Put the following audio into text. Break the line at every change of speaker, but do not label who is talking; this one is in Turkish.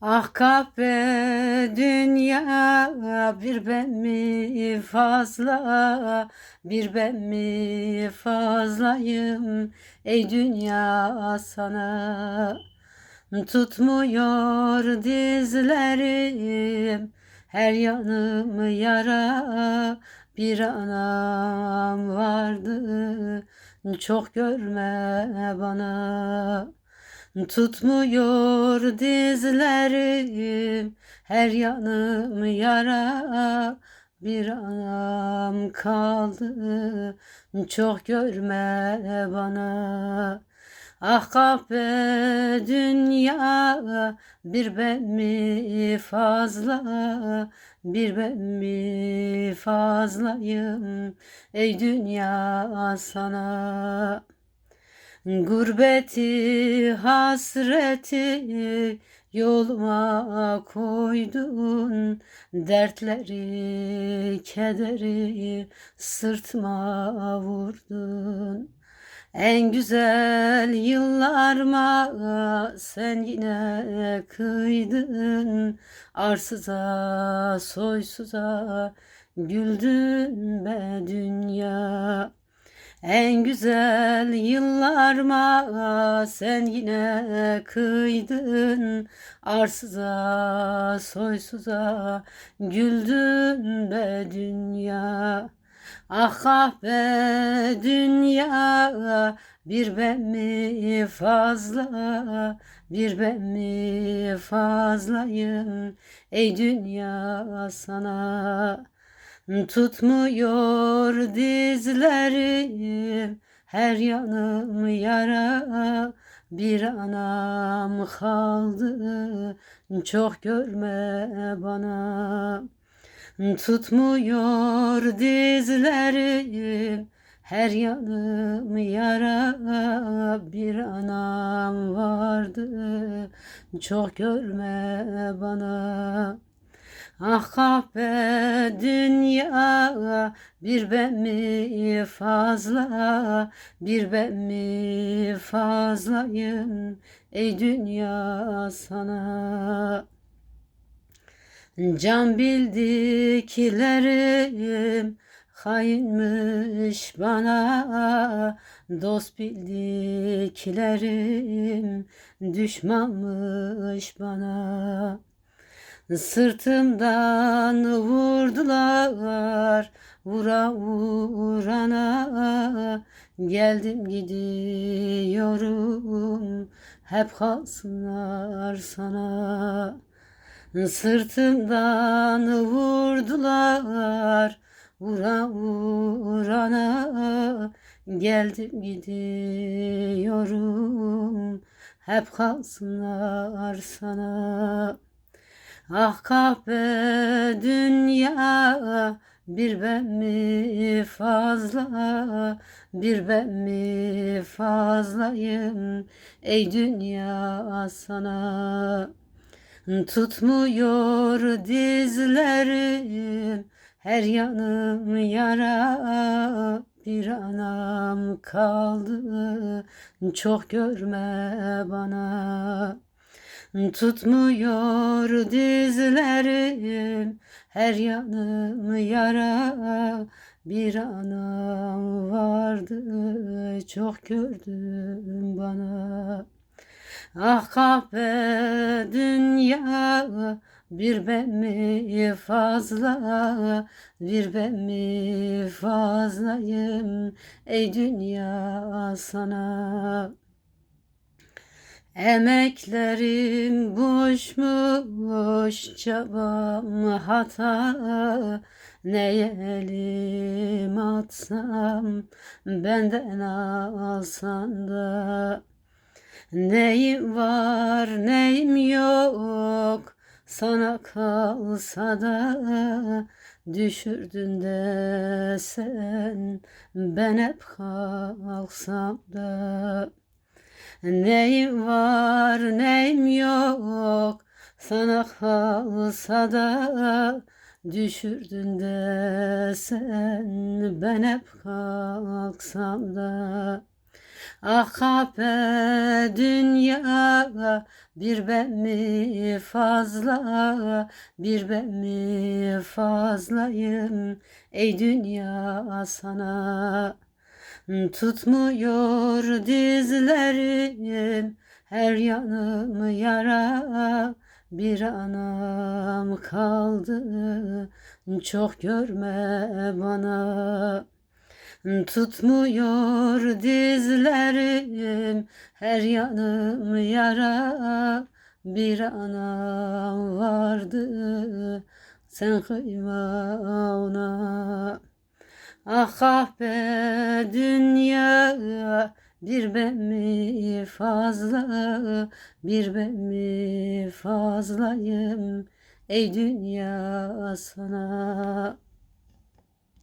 Ah kahpe dünya bir ben mi fazla bir ben mi fazlayım? Ey dünya sana tutmuyor dizlerim her yanım yara bir anam vardı çok görme bana Tutmuyor dizlerim her yanım yara. Bir anam kaldı çok görme bana. Ah kahpe dünya bir ben mi fazla? Bir ben mi fazlayım ey dünya sana Gurbeti hasreti yoluma koydun. Dertleri kederi sırtıma vurdun. En güzel yıllarıma sen yine kıydın. Arsıza soysuza güldün be dünya en güzel yıllarıma sen yine kıydın. Arsıza soysuza güldün be dünya. Ah kahpe dünya bir ben mi fazla bir ben mi fazlayım? Ey dünya sana Tutmuyor dizlerim her yanım yara. Bir anam kaldı çok görme bana. Tutmuyor dizlerim her yanım yara. Bir anam vardı çok görme bana Ah kahpe dünya bir ben mi fazla bir ben mi fazlayım ey dünya sana. Can bildiklerim hainmiş bana Dost bildiklerim düşmanmış bana Sırtımdan vurdular vura vurana. Geldim gidiyorum hep kalsınlar sana. Sırtımdan vurdular vura vurana. Geldim gidiyorum hep kalsınlar sana Ah kahpe dünya bir ben mi fazla? Bir ben mi fazlayım? Ey dünya sana tutmuyor dizlerim her yanım yara bir anam kaldı çok görme bana Tutmuyor dizlerim her yanım yara. Bir anam vardı çok gördüm bana. Ah kahpe dünya bir ben mi fazla? Bir ben mi fazlayım ey dünya sana Emeklerim boşmuş çabam hata Neye elim atsam benden alsan da Neyim var neyim yok? Sana kalsa da Düşürdün de sen ben hep kalksam da Neyim var neyim yok? Sana kalsa da Düşürdün de sen ben hep kalksam da. Kahpe dünya bir ben mi fazla? Bir ben mi fazlayım? Ey dünya sana Tutmuyor dizlerim her yanım yara. Bir anam kaldı çok görme bana. Tutmuyor dizlerim her yanım yara. Bir anam vardı sen kıyma ona Ah kahpe dünya bir ben mi fazla bir ben mi fazlayım. Ey dünya sana